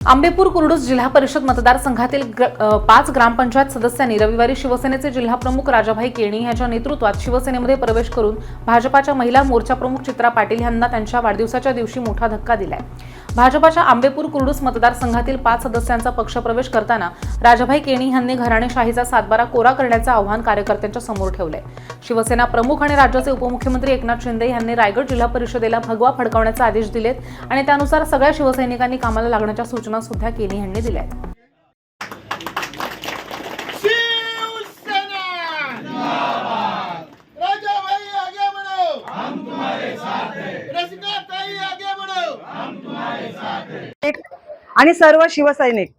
आंबेपूर कुर्डूस जिल्हा परिषद मतदारसंघातील पाच ग्रामपंचायत सदस्यांनी रविवारी शिवसेनेचे जिल्हाप्रमुख राजाभाई केणी यांच्या नेतृत्वात शिवसेनेमध्ये प्रवेश करून भाजपाच्या महिला मोर्चा प्रमुख चित्रा पाटील यांना त्यांच्या वाढदिवसाच्या दिवशी मोठा धक्का दिलाय. भाजपाच्या आंबेपूर कुर्डूस मतदारसंघातील पाच सदस्यांचा पक्षप्रवेश करताना राजाभाई केणी यांनी घराणेशाहीचा सातबारा कोरा करण्याचं आव्हान कार्यकर्त्यांच्या समोर ठेवलंय. शिवसेना प्रमुख आणि राज्याचे उपमुख्यमंत्री एकनाथ शिंदे यांनी रायगड जिल्हा परिषदेला भगवा फडकवण्याचे आदेश दिलेत आणि त्यानुसार सगळ्या शिवसैनिकांनी कामाला लागण्याच्या सूचना सुद्धा केणी यांनी दिल्या आणि सर्व शिवसैनिक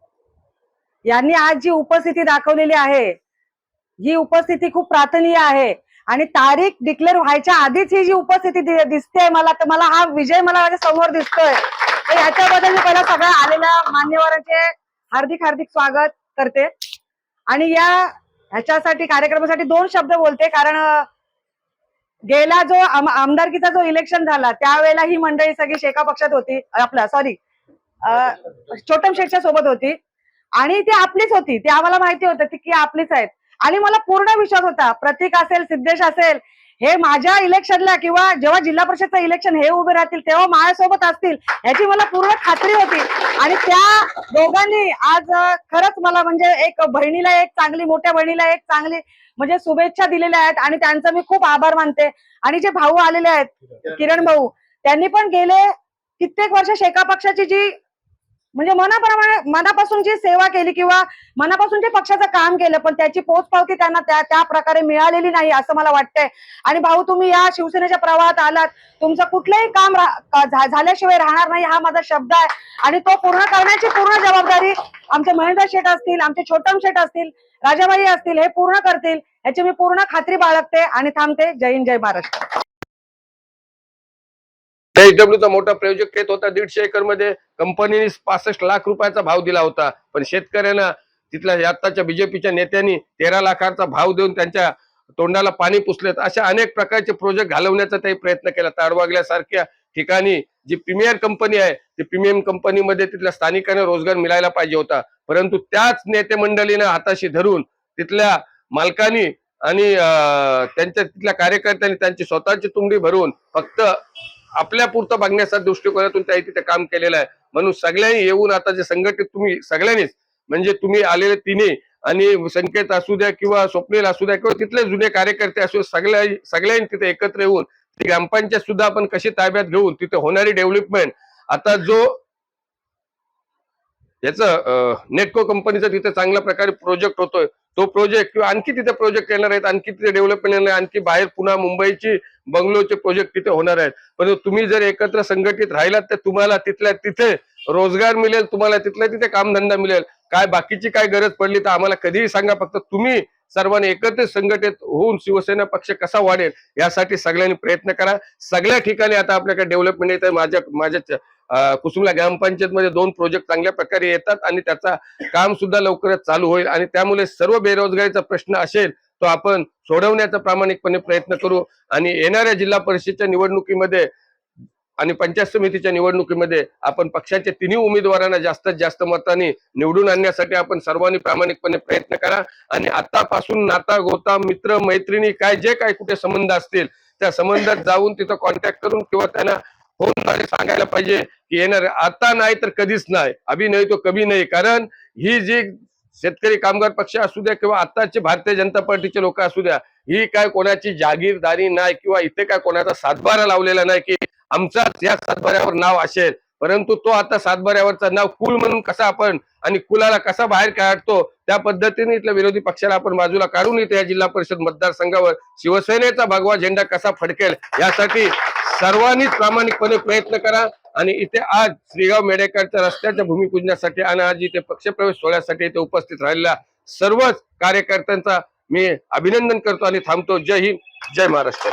यांनी आज जी उपस्थिती दाखवलेली आहे ही उपस्थिती खूप प्रार्थनीय आहे. आणि तारीख डिक्लेअर व्हायच्या आधीच ही जी उपस्थिती दिसते मला तर मला हा विजय मला माझ्यासमोर दिसतोय. तर याच्याबद्दल मी पहिला सगळ्या आलेल्या मान्यवरांचे हार्दिक हार्दिक स्वागत करते. आणि या ह्याच्यासाठी कार्यक्रमासाठी दोन शब्द बोलते कारण गेला जो आमदारकीचा जो इलेक्शन झाला त्यावेळेला ही मंडळी सगळी शेका पक्षात होती आपला सॉरी छोटम शेठच्या सोबत होती. आणि ती आपलीच होती. ती आम्हाला माहिती होतं ती की आपलीच आहेत. आणि मला पूर्ण विश्वास होता. प्रतीक असेल सिद्धेश असेल हे माझ्या इलेक्शनला किंवा जेव्हा जिल्हा परिषदचं इलेक्शन हे उभे राहतील तेव्हा माझ्यासोबत असतील याची मला पूर्ण खात्री होती. आणि त्या दोघांनी आज खरंच मला म्हणजे एक बहिणीला एक चांगली मोठ्या बहिणीला एक चांगली म्हणजे शुभेच्छा दिलेल्या आहेत. आणि त्यांचं मी खूप आभार मानते. आणि जे भाऊ आलेले आहेत किरण भाऊ त्यांनी पण गेले कित्येक वर्ष शेका पक्षाची जी म्हणजे मनाप्रमाणे मनापासून जी सेवा केली किंवा मनापासून जे पक्षाचं काम केलं पण त्याची पोचपावती त्यांना त्या त्या प्रकारे मिळालेली नाही असं मला वाटतंय. आणि भाऊ तुम्ही या शिवसेनेच्या प्रवाहात आलात. तुमचं कुठलंही काम झा- झाल्याशिवाय राहणार नाही हा माझा शब्द आहे. आणि तो पूर्ण करण्याची पूर्ण जबाबदारी आमचे महेंद्र शेठ असतील आमचे छोटम शेठ असतील राजाबाई असतील हे पूर्ण करतील. याची मी पूर्ण खात्री बाळगते आणि थांबते. जय हिंद जय महाराष्ट्र. चा मोठा प्रोजेक्ट येत होता दीडशे एकरमध्ये कंपनीने पासष्ट लाख रुपयाचा भाव दिला होता. पण शेतकऱ्यांना तिथल्या आत्ताच्या बीजेपीच्या नेत्यांनी तेरा लाखाचा भाव देऊन त्यांच्या तोंडाला पाणी पुसलेत. अशा अनेक प्रकारचे प्रोजेक्ट घालवण्याचा त्याही प्रयत्न केला. ताडवागल्यासारख्या ठिकाणी जी प्रीमियर कंपनी आहे ती प्रीमियम कंपनीमध्ये तिथल्या स्थानिकांना रोजगार मिळायला पाहिजे होता. परंतु त्याच नेते मंडळीनं हाताशी धरून तिथल्या मालकांनी आणि त्यांच्या तिथल्या कार्यकर्त्यांनी त्यांची स्वतःची तुंबडी भरून फक्त आपल्या पुरतं बघण्याच्या दृष्टिकोनातून त्या इथे काम केलेलं आहे. म्हणून सगळ्यांनी येऊन आता जे संघटित तुम्ही सगळ्यांनीच म्हणजे तुम्ही आलेले तिन्ही आणि संकेत असू द्या किंवा स्वप्नील असू द्या किंवा तिथले जुने कार्यकर्ते असू सगळ्या सगळ्यांनी तिथे एकत्र येऊन ती ग्रामपंचायत सुद्धा आपण कशी ताब्यात घेऊन तिथे होणारी डेव्हलपमेंट आता जो याचं नेटको कंपनीचा तिथे चांगल्या प्रकारे प्रोजेक्ट होतोय. तो प्रोजेक्ट किंवा आणखी तिथे प्रोजेक्ट येणार आहेत आणखी तिथे डेव्हलपमेंट येणार आणखी बाहेर पुन्हा मुंबईची बंगलोरचे प्रोजेक्ट तिथे होणार आहेत. परंतु तुम्ही जर एकत्र संघटित राहिलात तर तुम्हाला तिथल्या तिथे रोजगार मिळेल तुम्हाला तिथल्या तिथे कामधंदा मिळेल. काय बाकीची काय गरज पडली तर आम्हाला कधीही सांगा फक्त तुम्ही सर्वांनी एकत्रित संघटित होऊन शिवसेना पक्ष कसा वाढेल यासाठी सगळ्यांनी प्रयत्न करा. सगळ्या ठिकाणी आता आपल्याकडे डेव्हलपमेंट येत आहे माझ्या माझ्या कुसुमला ग्रामपंचायत मध्ये दोन प्रोजेक्ट चांगल्या प्रकारे येतात आणि त्याचा काम सुद्धा लवकरच चालू होईल. आणि त्यामुळे सर्व बेरोजगारीचा प्रश्न असेल तो आपण सोडवण्याचा प्रामाणिकपणे प्रयत्न करू. आणि येणाऱ्या जिल्हा परिषदच्या निवडणुकीमध्ये आणि पंचायत समितीच्या निवडणुकीमध्ये आपण पक्षाच्या तिन्ही उमेदवारांना जास्तीत जास्त मताने निवडून आणण्यासाठी आपण सर्वांनी प्रामाणिकपणे प्रयत्न करा. आणि आतापासून नाता गोता मित्र मैत्रिणी काय जे काय कुठे संबंध असतील त्या संबंधात जाऊन तिथं कॉन्टॅक्ट करून किंवा त्यांना होऊन सांगायला पाहिजे की येणार आता नाही तर कधीच नाही. अभि नाही तो कमी नाही. कारण ही जी शेतकरी कामगार पक्ष असू द्या किंवा आताचे भारतीय जनता पार्टीचे लोक असू द्या ही काय कोणाची जागीरदारी नाही किंवा इथे काय कोणाचा सातबारा लावलेला नाही की आमचाच या सातबाऱ्यावर नाव असेल. परंतु तो आता सातबाऱ्यावरचा नाव कुल म्हणून कसा आपण आणि कुलाला कसा बाहेर काढतो त्या पद्धतीने इथल्या विरोधी पक्षाला आपण बाजूला काढून इथे या जिल्हा परिषद मतदारसंघावर शिवसेनेचा भगवा झेंडा कसा फडकेल यासाठी सर्वांनीच प्रामाणिकपणे प्रयत्न करा आणि इथे आज श्रीगाव मेडेकरच्या रस्त्याच्या भूमिपूजनासाठी आणि आज इथे पक्षप्रवेश सोहळ्यासाठी इथे उपस्थित राहिलेल्या सर्वच कार्यकर्त्यांचा मी अभिनंदन करतो आणि थांबतो. जय हिंद. जय महाराष्ट्र.